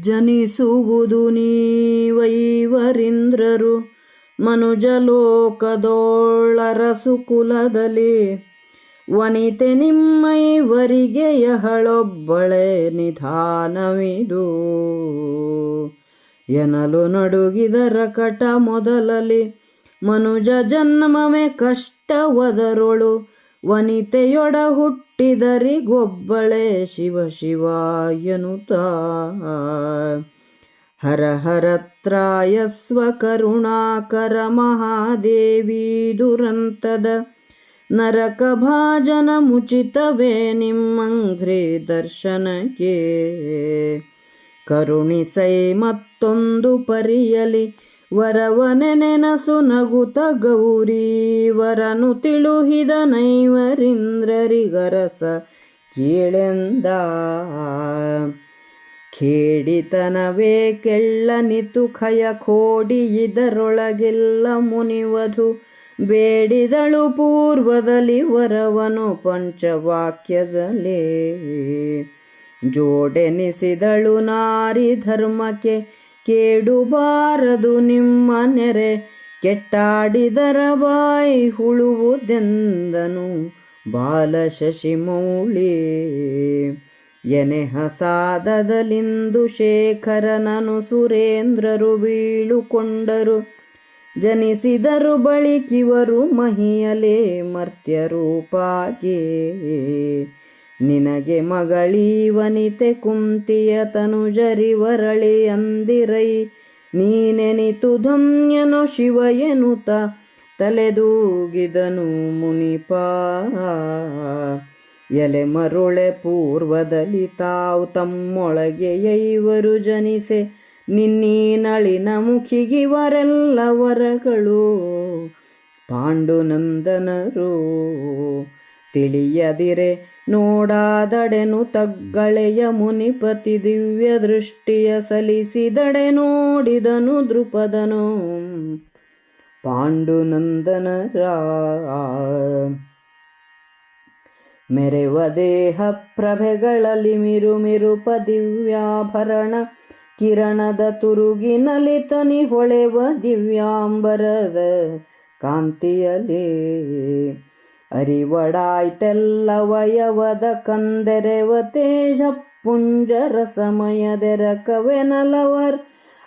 ಜನಿಸುವುದು ನೀವೈವರಿಂದ್ರರು. ಮನುಜಲೋಕದೋಳರಸು ಕುಲದಲ್ಲಿ ವನಿತೆ ನಿಮ್ಮೈವರಿಗೆ ಯಹಳೊಬ್ಬಳೆ ನಿಧಾನವಿದು. ಎನಲು ನಡುಗಿದರ ಕಟ ಮೊದಲಲಿ ಮನುಜ ಜನ್ಮವೇ ಕಷ್ಟವದರೊಳು. ವನಿತೆಯೊಡ ಹುಟ್ಟಿದರಿಗೊಬ್ಬಳೆ ಶಿವ ಶಿವ ಎನುತ ಹರ ಹರತ್ರಾಯಸ್ವ ಕರುಣಾಕರ ಮಹಾದೇವಿ ದುರಂತದ ನರಕ ಭಾಜನ ಮುಚಿತವೇ ನಿಮ್ಮಂಘ್ರಿ ದರ್ಶನಕ್ಕೆ. ಕರುಣಿಸೈ ಮತ್ತೊಂದು ಪರಿಯಲಿ ವರವನೆ ನೆನಸು ನಗುತ ಗೌರಿ, ವರನು ತಿಳುಹಿದ ನೈವರಿಂದ್ರರಿಗರಸ ಕೇಳೆಂದ. ಖೇಡಿತನವೇ ಕೆಳ್ಳನಿತು ಖಯ ಕೋಡಿ ಇದರೊಳಗೆಲ್ಲ ಮುನಿವಧು ಬೇಡಿದಳು ಪೂರ್ವದಲ್ಲಿ ವರವನು ಪಂಚವಾಕ್ಯದಲ್ಲಿ. ಜೋಡೆನಿಸಿದಳು ನಾರಿ ಧರ್ಮಕ್ಕೆ ಕೇಡುಬಾರದು ನಿಮ್ಮ ನೆರೆ, ಕೆಟ್ಟಾಡಿದರ ಬಾಯಿ ಹುಳುವುದೆಂದನು ಬಾಲ ಶಶಿಮೌಳಿ ಎನೆ ಹಸಾದದಲಿಂದು ಶೇಖರನನು ಸುರೇಂದ್ರರು ಬೀಳುಕೊಂಡರು, ಜನಿಸಿದರು ಬಳಿಕಿವರು ಮಹಿಯಲೇ ಮರ್ತ್ಯರೂಪಾಗೆ. ನಿನಗೆ ಮಗಳೀ ವನಿತೆ ಕುಂತಿಯ ತನುಜರಿ ವರಳಿ ಅಂದಿರೈ. ನೀನೆನಿತು ಧನ್ಯನು ಶಿವ ಎನ್ನುತ್ತ ತಲೆದೂಗಿದನು ಮುನಿಪ. ಎಲೆ ಮರುಳೆ ಪೂರ್ವದಲ್ಲಿ ತಾವು ತಮ್ಮೊಳಗೆ ಐವರು ಜನಿಸೆ. ನಿನ್ನೀ ನಳಿನ ಮುಖಿಗಿವರೆಲ್ಲ ವರಗಳು. ಪಾಂಡುನಂದನರು ತಿಳಿಯದಿರೆ. ನೋಡಾದಡೆನು ತಗ್ಗಳೆಯ ಮುನಿಪತಿ ದಿವ್ಯ ದೃಷ್ಟಿಯ ಸಲಿಸಿದಡೆ ನೋಡಿದನು ದೃಪದನು ಪಾಂಡುನಂದನರ ಮೆರೆವ ದೇಹ ಪ್ರಭೆಗಳಲ್ಲಿ ಮಿರು ಮಿರುಪ ದಿವ್ಯಾಭರಣ ಕಿರಣದ ತುರುಗಿನಲ್ಲಿ ತನಿ ಹೊಳೆವ ದಿವ್ಯಾಂಬರದ ಕಾಂತಿಯಲೇ. ಅರಿವಡಾಯ್ತೆಲ್ಲವಯವದ ಕಂದೆರೆವ ತೇಜ ಪುಂಜರ ಸಮಯದೆರ ಕವೆನಲವರ್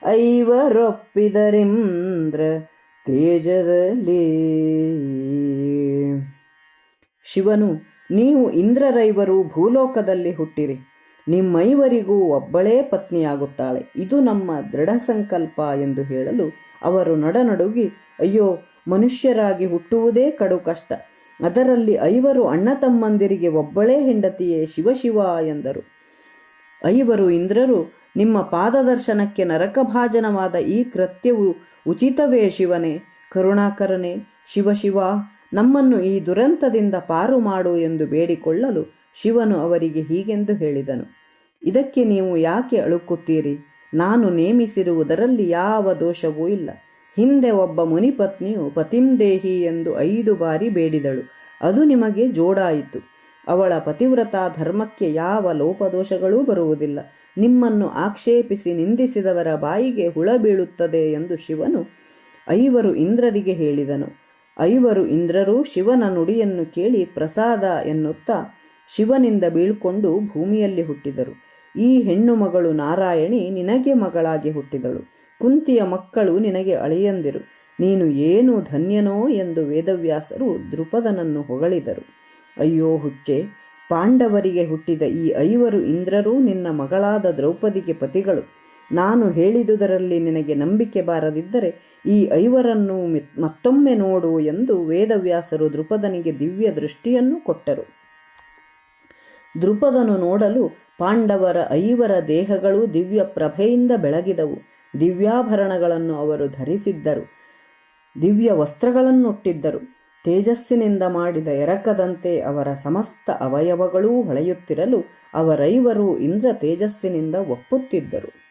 ಐವರೊಪ್ಪಿದರಿಂದ್ರ ತೇಜದಲ್ಲಿ. ಶಿವನು, ನೀವು ಇಂದ್ರರೈವರು ಭೂಲೋಕದಲ್ಲಿ ಹುಟ್ಟಿರಿ. ನಿಮ್ಮೈವರಿಗೂ ಒಬ್ಬಳೇ ಪತ್ನಿಯಾಗುತ್ತಾಳೆ. ಇದು ನಮ್ಮ ದೃಢ ಸಂಕಲ್ಪ ಎಂದು ಹೇಳಲು ಅವರು ನಡನಡುಗಿ, ಅಯ್ಯೋ, ಮನುಷ್ಯರಾಗಿ ಹುಟ್ಟುವುದೇ ಕಡು ಕಷ್ಟ. ಅದರಲ್ಲಿ ಐವರು ಅಣ್ಣ ತಮ್ಮಂದಿರಿಗೆ ಒಬ್ಬಳೇ ಹೆಂಡತಿಯೇ ಶಿವಶಿವ ಎಂದರು. ಐವರು ಇಂದ್ರರು ನಿಮ್ಮ ಪಾದದರ್ಶನಕ್ಕೆ ನರಕಭಾಜನವಾದ ಈ ಕೃತ್ಯವು ಉಚಿತವೇ ಶಿವನೇ, ಕರುಣಾಕರನೇ ಶಿವಶಿವ ನಮ್ಮನ್ನು ಈ ದುರಂತದಿಂದ ಪಾರು ಮಾಡು ಎಂದು ಬೇಡಿಕೊಳ್ಳಲು ಶಿವನು ಅವರಿಗೆ ಹೀಗೆಂದು ಹೇಳಿದನು. ಇದಕ್ಕೆ ನೀವು ಯಾಕೆ ಅಳುಕುತ್ತೀರಿ? ನಾನು ನೇಮಿಸಿರುವುದರಲ್ಲಿ ಯಾವ ದೋಷವೂ ಇಲ್ಲ. ಹಿಂದೆ ಒಬ್ಬ ಮುನಿಪತ್ನಿಯು ಪತಿಂ ದೇಹಿ ಎಂದು ಐದು ಬಾರಿ ಬೇಡಿದಳು. ಅದು ನಿಮಗೆ ಜೋಡಾಯಿತು. ಅವಳ ಪತಿವ್ರತ ಧರ್ಮಕ್ಕೆ ಯಾವ ಲೋಪದೋಷಗಳೂ ಬರುವುದಿಲ್ಲ. ನಿಮ್ಮನ್ನು ಆಕ್ಷೇಪಿಸಿ ನಿಂದಿಸಿದವರ ಬಾಯಿಗೆ ಹುಳ ಬೀಳುತ್ತದೆ ಎಂದು ಶಿವನು ಐವರು ಇಂದ್ರರಿಗೆ ಹೇಳಿದನು. ಐವರು ಇಂದ್ರರು ಶಿವನ ನುಡಿಯನ್ನು ಕೇಳಿ ಪ್ರಸಾದ ಎನ್ನುತ್ತಾ ಶಿವನಿಂದ ಬೀಳ್ಕೊಂಡು ಭೂಮಿಯಲ್ಲಿ ಹುಟ್ಟಿದರು. ಈ ಹೆಣ್ಣು ಮಗಳು ನಾರಾಯಣಿ ನಿನಗೆ ಮಗಳಾಗಿ ಹುಟ್ಟಿದಳು. ಕುಂತಿಯ ಮಕ್ಕಳು ನಿನಗೆ ಅಳಿಯಂದಿರು. ನೀನು ಏನು ಧನ್ಯನೋ ಎಂದು ವೇದವ್ಯಾಸರು ದೃಪದನನ್ನು ಹೊಗಳಿದರು. ಅಯ್ಯೋ ಹುಚ್ಚೆ, ಪಾಂಡವರಿಗೆ ಹುಟ್ಟಿದ ಈ ಐವರು ಇಂದ್ರರೂ ನಿನ್ನ ಮಗಳಾದ ದ್ರೌಪದಿಗೆ ಪತಿಗಳು. ನಾನು ಹೇಳಿದುದರಲ್ಲಿ ನಿನಗೆ ನಂಬಿಕೆ ಬಾರದಿದ್ದರೆ ಈ ಐವರನ್ನು ಮತ್ತೊಮ್ಮೆ ನೋಡು ಎಂದು ವೇದವ್ಯಾಸರು ದೃಪದನಿಗೆ ದಿವ್ಯ ದೃಷ್ಟಿಯನ್ನು ಕೊಟ್ಟರು. ದೃಪದನು ನೋಡಲು ಪಾಂಡವರ ಐವರ ದೇಹಗಳು ದಿವ್ಯ ಪ್ರಭೆಯಿಂದ ಬೆಳಗಿದವು. ದಿವ್ಯಾಭರಣಗಳನ್ನು ಅವರು ಧರಿಸಿದ್ದರು. ದಿವ್ಯ ವಸ್ತ್ರಗಳನ್ನುಟ್ಟಿದ್ದರು. ತೇಜಸ್ಸಿನಿಂದ ಮಾಡಿದ ಎರಕದಂತೆ ಅವರ ಸಮಸ್ತ ಅವಯವಗಳೂ ಹೊಳೆಯುತ್ತಿರಲು ಅವರೈವರು ಇಂದ್ರ ತೇಜಸ್ಸಿನಿಂದ ಒಪ್ಪುತ್ತಿದ್ದರು.